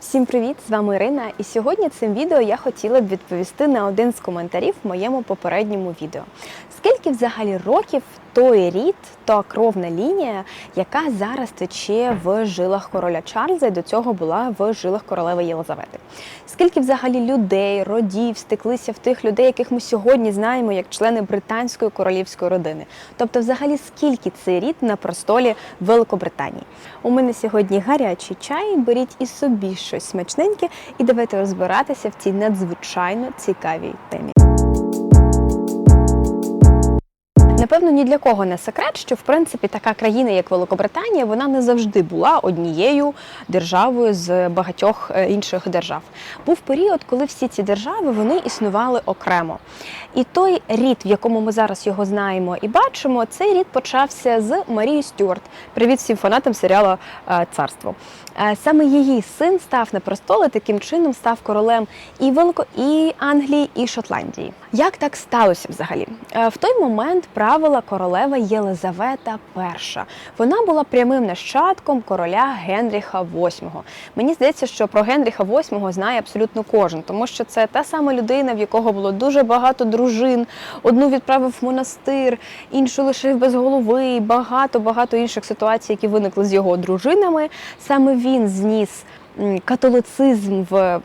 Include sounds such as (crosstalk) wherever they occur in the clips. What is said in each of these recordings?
Всім привіт! З вами Ірина, і сьогодні цим відео я хотіла б відповісти на один з коментарів в моєму попередньому відео. Скільки взагалі років той рід, та кровна лінія, яка зараз тече в жилах короля Чарльза і до цього була в жилах королеви Єлизавети? Скільки взагалі людей, родів стеклися в тих людей, яких ми сьогодні знаємо як члени британської королівської родини? Тобто, взагалі, скільки цей рід на престолі Великобританії? У мене сьогодні гарячий чай. Беріть і собі щось смачненьке, і давайте розбиратися в цій надзвичайно цікавій темі. Напевно, ні для кого не секрет, що в принципі така країна, як Великобританія, вона не завжди була однією державою з багатьох е, інших держав. Був період, коли всі ці держави вони існували окремо. І той рід, в якому ми зараз його знаємо і бачимо, цей рід почався з Марії Стюарт. Привіт всім фанатам серіалу е, Царство. Е, Саме її син став на престоли, таким чином став королем і Велико, і Англії, і Шотландії. Як так сталося взагалі? Е, В той момент правила королева Єлизавета І. Вона була прямим нащадком короля Генріха VIII. Мені здається, що про Генріха VIII знає абсолютно кожен, тому що це та сама людина, в якого було дуже багато дружин. Одну відправив в монастир, іншу лишив без голови. Багато багато інших ситуацій, які виникли з його дружинами. Саме він зніс католицизм в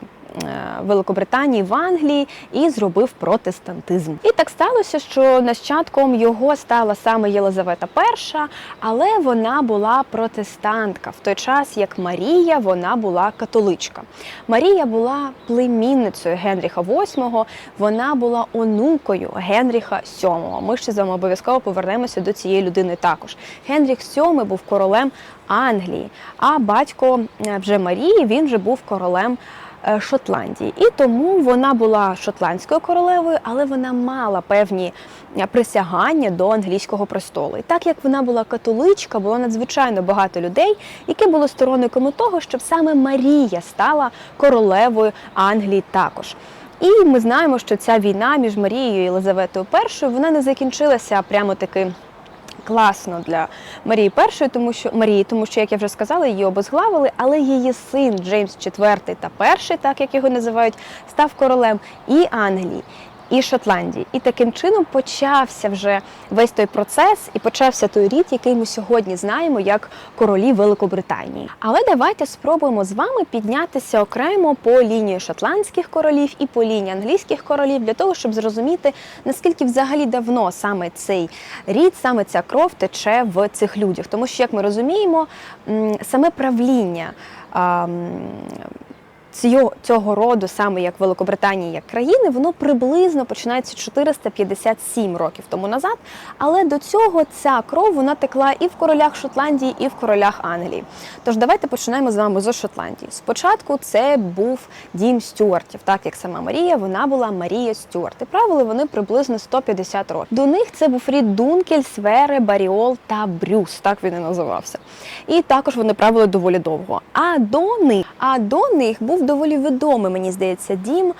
Великобританії в Англії і зробив протестантизм. І так сталося, що нащадком його стала саме Єлизавета І, але вона була протестантка в той час, як Марія вона була католичка. Марія була племінницею Генріха VIII, вона була онукою Генріха VII. Ми ще з вами обов'язково повернемося до цієї людини також. Генріх VII був королем Англії, а батько е, вже Марії він вже був королем. Е, Шотландії, і тому вона була шотландською королевою, але вона мала певні е, присягання до англійського престолу. І так як вона була католичка, було надзвичайно багато людей, які були сторонниками того, щоб саме Марія стала королевою Англії також. І ми знаємо, що ця війна між Марією і Єлизаветою І вона не закінчилася прямо таки класно для Марії І, тому що Марії, тому що, як я вже сказала, її обезглавили, але її син Джеймс IV та перший, так як його називають, став королем і Англії. І Шотландії, і таким чином почався вже весь той процес, і почався той рід, який ми сьогодні знаємо як королі Великобританії. Але давайте спробуємо з вами піднятися окремо по лінії шотландських королів і по лінії англійських королів для того, щоб зрозуміти наскільки взагалі давно саме цей рід, саме ця кров тече в цих людях. Тому що, як ми розуміємо, саме правління. Цього, цього роду, саме як Великобританії, як країни, воно приблизно починається 457 років тому назад. Але до цього ця кров вона текла і в королях Шотландії, і в королях Англії. Тож давайте починаємо з вами з Шотландії. Спочатку це був дім Стюартів, так як сама Марія, вона була Марія Стюарт. І правили вони приблизно 150 років. До них це був рід Дункель, Свери, Баріол та Брюс, так він і називався. І також вони правили доволі довго. А до них, а до них був доволі відомий, мені здається, дім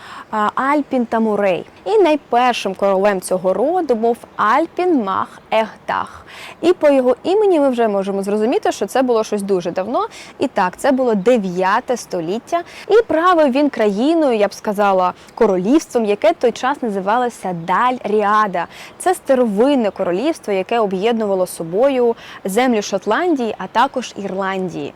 Альпін та Мурей. І найпершим королем цього роду був Альпін Мах Егдах. І по його імені ми вже можемо зрозуміти, що це було щось дуже давно. І так, це було 9 століття. І правив він країною, я б сказала, королівством, яке той час називалося Даль Ріада. Це старовинне королівство, яке об'єднувало собою землю Шотландії, а також Ірландії.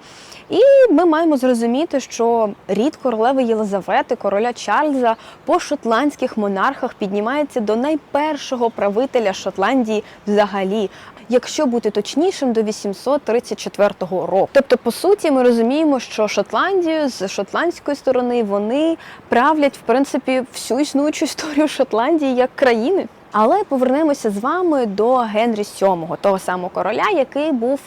І ми маємо зрозуміти, що рід королеви Єлизавети, короля Чарльза по шотландських монархах піднімається до найпершого правителя Шотландії взагалі. Якщо бути точнішим, до 834 року. Тобто, по суті, ми розуміємо, що Шотландію з шотландської сторони вони правлять в принципі всю існуючу історію Шотландії як країни. Але повернемося з вами до Генрі VII, того самого короля, який був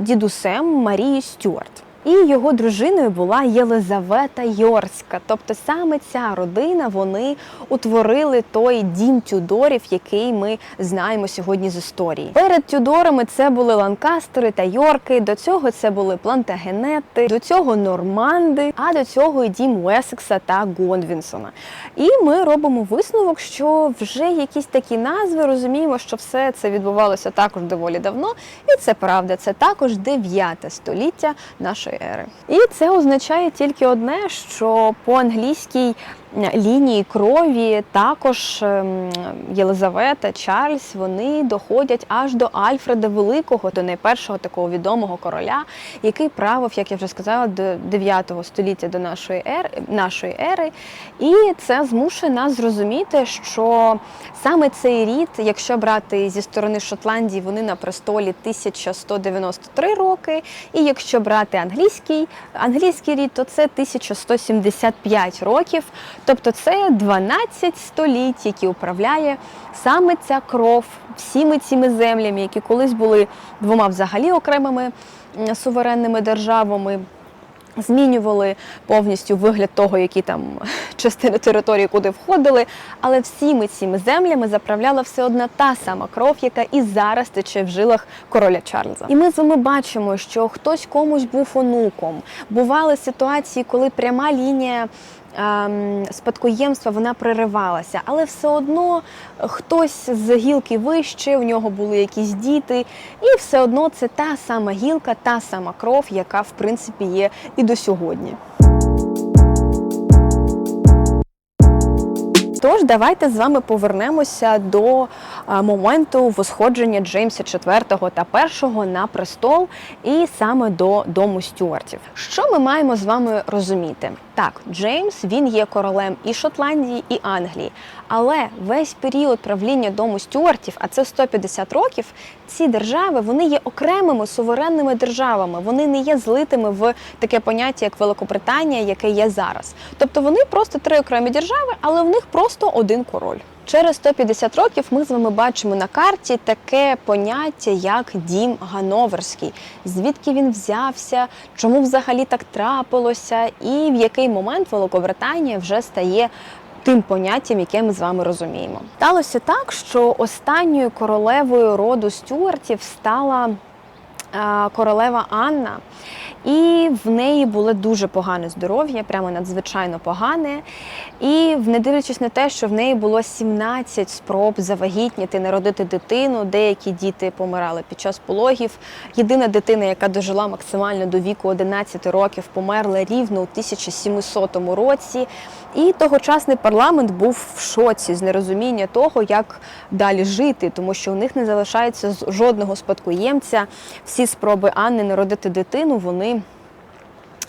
дідусем Марії Стюарт. І його дружиною була Єлизавета Йорська. Тобто саме ця родина вони утворили той дім Тюдорів, який ми знаємо сьогодні з історії. Перед Тюдорами це були Ланкастери та Йорки. До цього це були Плантагенети, до цього Норманди, а до цього і дім Уесекса та Гонвінсона. І ми робимо висновок, що вже якісь такі назви розуміємо, що все це відбувалося також доволі давно, і це правда. Це також 9 століття нашої нашої ери. І це означає тільки одне, що по англійській лінії крові також ем, Єлизавета, Чарльз вони доходять аж до Альфреда Великого, до найпершого такого відомого короля, який правив, як я вже сказала, до 9 століття до нашої ери, нашої ери. І це змушує нас зрозуміти, що саме цей рід, якщо брати зі сторони Шотландії, вони на престолі 1193 роки. І якщо брати англійський, англійський рід, то це 1175 років. Тобто це 12 століть, які управляє саме ця кров всіми цими землями, які колись були двома взагалі окремими суверенними державами. Змінювали повністю вигляд того, які там (laughs) частини території куди входили, але всіми цими землями заправляла все одна та сама кров, яка і зараз тече в жилах короля Чарльза. І ми з вами бачимо, що хтось комусь був онуком. Бували ситуації, коли пряма лінія. Ем, Спадкоємства вона переривалася, але все одно хтось з гілки вище, у нього були якісь діти, і все одно це та сама гілка, та сама кров, яка в принципі є і до сьогодні. Тож давайте з вами повернемося до моменту восходження Джеймса IV та I на престол, і саме до дому Стюартів. Що ми маємо з вами розуміти? Так, Джеймс він є королем і Шотландії, і Англії. Але весь період правління дому Стюартів, а це 150 років, ці держави вони є окремими суверенними державами. Вони не є злитими в таке поняття, як Великобританія, яке є зараз. Тобто вони просто три окремі держави, але в них просто один король. Через 150 років ми з вами бачимо на карті таке поняття, як дім Гановерський. Звідки він взявся, чому взагалі так трапилося, і в який момент Великобританія вже стає тим поняттям, яке ми з вами розуміємо. Сталося так, що останньою королевою роду Стюартів стала королева Анна. І в неї було дуже погане здоров'я, прямо надзвичайно погане. І не дивлячись на те, що в неї було 17 спроб завагітніти, народити дитину, деякі діти помирали під час пологів. Єдина дитина, яка дожила максимально до віку 11 років, померла рівно у 1700 році. І тогочасний парламент був в шоці з нерозуміння того, як далі жити, тому що у них не залишається жодного спадкоємця. Всі спроби Анни народити дитину, вони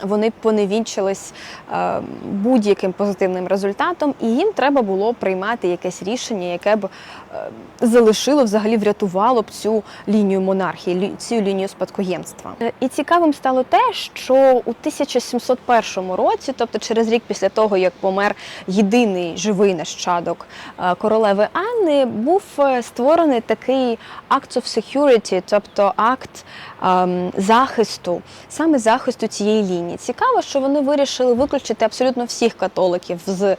вони поневінчились е, будь-яким позитивним результатом, і їм треба було приймати якесь рішення, яке б е, залишило, взагалі врятувало б цю лінію монархії, цю лінію спадкоємства. Е, І цікавим стало те, що у 1701 році, тобто через рік після того, як помер єдиний живий нащадок королеви Анни, був створений такий Act of Security, тобто акт ем, захисту, саме захисту цієї лінії. Цікаво, що вони вирішили виключити абсолютно всіх католиків з е,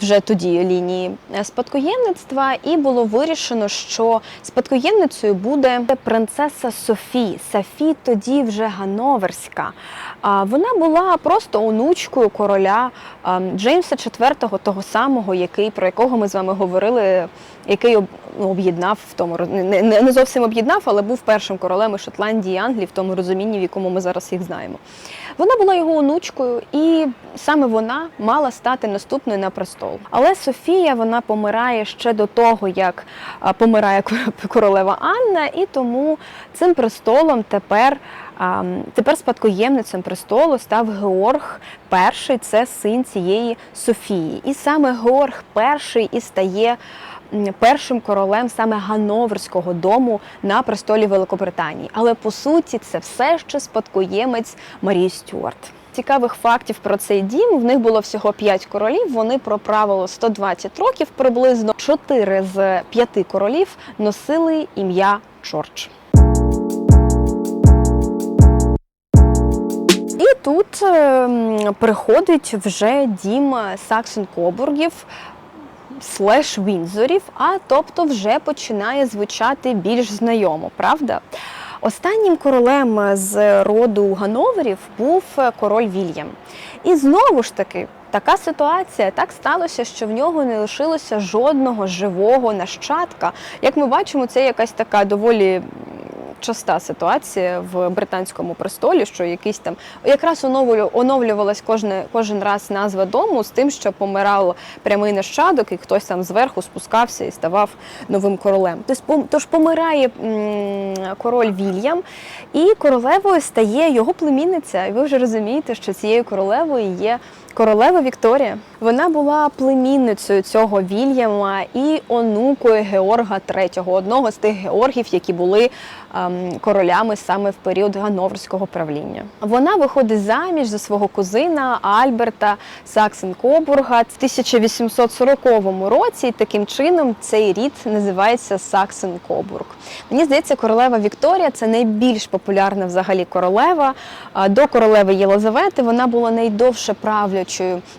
вже тоді лінії е, спадкоємництва, і було вирішено, що спадкоємницею буде принцеса Софі. Софі тоді вже Гановерська. Вона була просто онучкою короля ем, Джеймса IV, того самого, який про якого ми з вами говорили, який ну, об'єднав в тому не, не, зовсім об'єднав, але був першим королем Шотландії і Англії в тому розумінні, в якому ми зараз їх знаємо. Вона була його онучкою, і саме вона мала стати наступною на престол. Але Софія вона помирає ще до того, як помирає королева Анна, і тому цим престолом тепер. Тепер спадкоємницем престолу став Георг І, це син цієї Софії. І саме Георг І і стає першим королем саме Гановерського дому на престолі Великобританії. Але по суті це все ще спадкоємець Марії Стюарт. Цікавих фактів про цей дім. В них було всього 5 королів. Вони проправили 120 років. Приблизно 4 з 5 королів носили ім'я Джордж. Тут ем, приходить вже дім Саксон Кобургів слеш Вінзорів, а тобто вже починає звучати більш знайомо, правда? Останнім королем з роду Гановерів був король Вільям. І знову ж таки, така ситуація так сталося, що в нього не лишилося жодного живого нащадка. Як ми бачимо, це якась така доволі часта ситуація в британському престолі, що якийсь там якраз оновлю, оновлювалась кожне, кожен раз назва дому з тим, що помирав прямий нащадок, і хтось там зверху спускався і ставав новим королем. Тож, пом- помирає король Вільям, і королевою стає його племінниця. І ви вже розумієте, що цією королевою є королева Вікторія. Вона була племінницею цього Вільяма і онукою Георга III, одного з тих Георгів, які були ем, королями саме в період Гановерського правління. Вона виходить заміж за свого кузина Альберта Саксен-Кобурга в 1840 році. І таким чином цей рід називається Саксен-Кобург. Мені здається, королева Вікторія це найбільш популярна взагалі королева. До королеви Єлизавети вона була найдовше правлячою,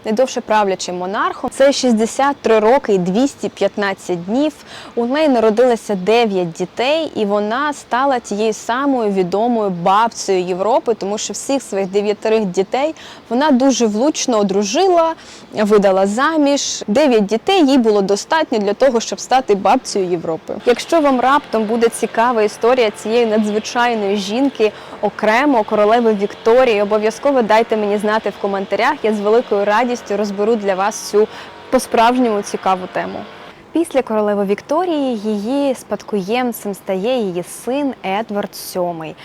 найдовше правлячим монархом. Це 63 роки і 215 днів. У неї народилося 9 дітей, і вона стала тією самою відомою бабцею Європи, тому що всіх своїх дев'ятерих дітей вона дуже влучно одружила, видала заміж. Дев'ять дітей їй було достатньо для того, щоб стати бабцею Європи. Якщо вам раптом буде цікава історія цієї надзвичайної жінки, окремо королеви Вікторії, обов'язково дайте мені знати в коментарях. Я з великою радістю розберу для вас цю по-справжньому цікаву тему. Після королеви Вікторії її спадкоємцем стає її син Едвард VII.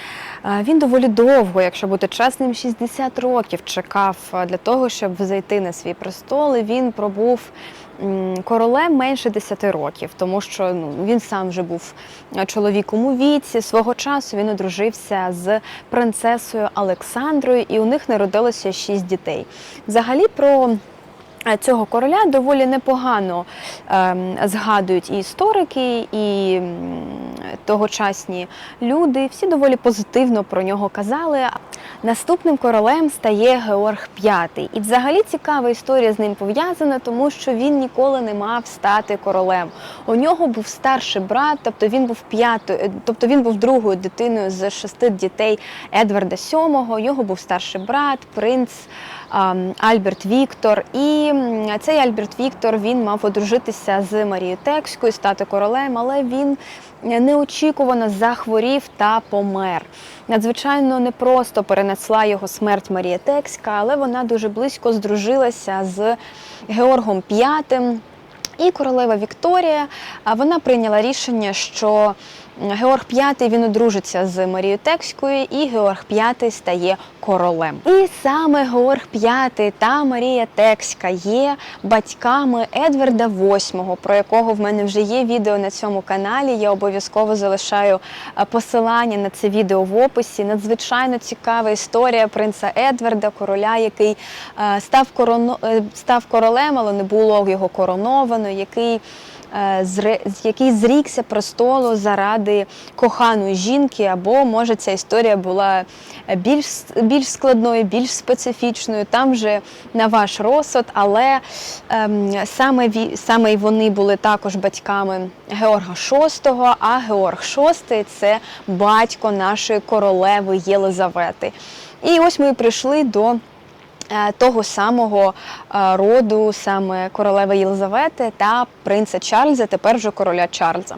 Е, Він доволі довго, якщо бути чесним, 60 років чекав е, для того, щоб зайти на свій престол. І він пробув королем менше 10 років, тому що ну, він сам вже був е, чоловіком у віці. Свого часу він одружився з принцесою Олександрою, і у них народилося 6 дітей. Взагалі про Е, Цього короля доволі непогано ем, згадують і історики, і тогочасні люди. Всі доволі позитивно про нього казали. Наступним королем стає Георг V. І взагалі цікава історія з ним пов'язана, тому що він ніколи не мав стати королем. У нього був старший брат, тобто він був п'ятою, тобто він був другою дитиною з шести дітей Едварда VII. Його був старший брат, принц. Альберт Віктор. І цей Альберт Віктор він мав одружитися з Марією Текською, стати королем, але він неочікувано захворів та помер. Надзвичайно непросто перенесла його смерть Марія Текська, але вона дуже близько здружилася з Георгом V. І королева Вікторія вона прийняла рішення, що Георг V він одружиться з Марією Текською, і Георг V стає королем. І саме Георг V та Марія Текська є батьками Едварда VIII, про якого в мене вже є відео на цьому каналі. Я обов'язково залишаю посилання на це відео в описі. Надзвичайно цікава історія принца Едварда, короля, який е, е, став королем, але не було його короновано, який е, який зрікся престолу заради коханої жінки, або може ця історія була більш, більш складною, більш специфічною. Там вже на ваш розсуд, але ем, саме, саме вони були також батьками Георга VI, а Георг VI – це батько нашої королеви Єлизавети. І ось ми прийшли до е, того самого е, роду, саме королеви Єлизавети та принца Чарльза, тепер вже короля Чарльза.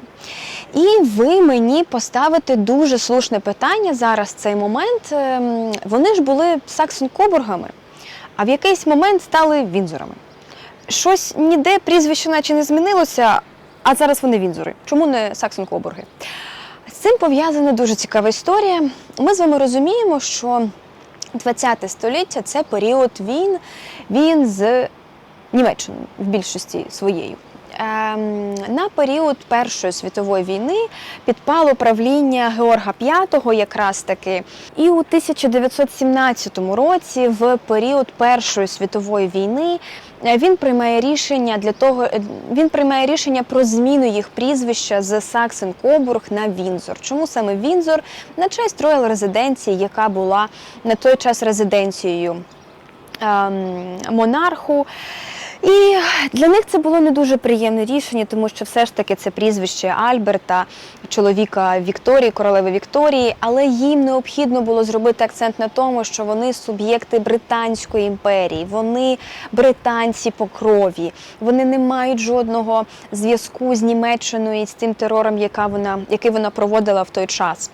І ви мені поставите дуже слушне питання зараз цей момент. Ем, Вони ж були Саксон-Кобургами, а в якийсь момент стали Вінзорами. Щось ніде прізвище наче не змінилося, а зараз вони Вінзори. Чому не Саксон-Кобурги? З цим пов'язана дуже цікава історія. Ми з вами розуміємо, що 20 століття це період війн, він з Німеччиною в більшості своєю. Ем, На період Першої світової війни підпало правління Георга V якраз таки. І у 1917 році, в період Першої світової війни, він приймає рішення для того, е, він приймає рішення про зміну їх прізвища з Саксен Кобург на Вінзор. Чому саме Вінзор? На честь роял резиденції, яка була на той час резиденцією ем, монарху. І для них це було не дуже приємне рішення, тому що все ж таки це прізвище Альберта, чоловіка Вікторії, королеви Вікторії, але їм необхідно було зробити акцент на тому, що вони суб'єкти Британської імперії, вони британці по крові, вони не мають жодного зв'язку з Німеччиною і з тим терором, яка вона, який вона проводила в той час.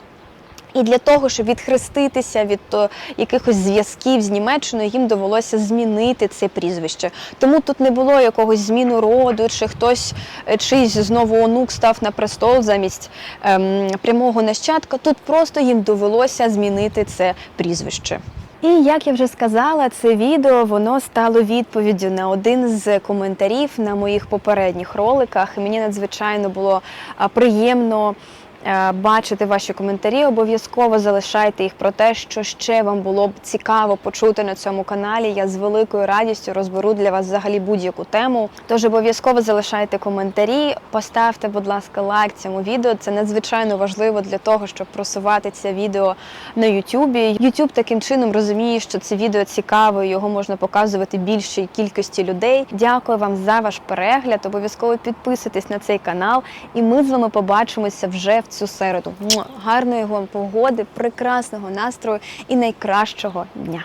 І для того, щоб відхреститися від то, якихось зв'язків з Німеччиною, їм довелося змінити це прізвище. Тому тут не було якогось зміну роду, чи хтось е, чийсь знову онук став на престол замість ем, прямого нащадка. Тут просто їм довелося змінити це прізвище. І як я вже сказала, це відео воно стало відповіддю на один з коментарів на моїх попередніх роликах. І мені надзвичайно було приємно е, бачити ваші коментарі. Обов'язково залишайте їх про те, що ще вам було б цікаво почути на цьому каналі. Я з великою радістю розберу для вас взагалі будь-яку тему. Тож обов'язково залишайте коментарі, поставте, будь ласка, лайк цьому відео. Це надзвичайно важливо для того, щоб просувати це відео на Ютубі. YouTube таким чином розуміє, що це відео цікаве, його можна показувати більшій кількості людей. Дякую вам за ваш перегляд. Обов'язково підписуйтесь на цей канал, і ми з вами побачимося вже в цю середу. Гарної вам погоди, прекрасного настрою і найкращого дня!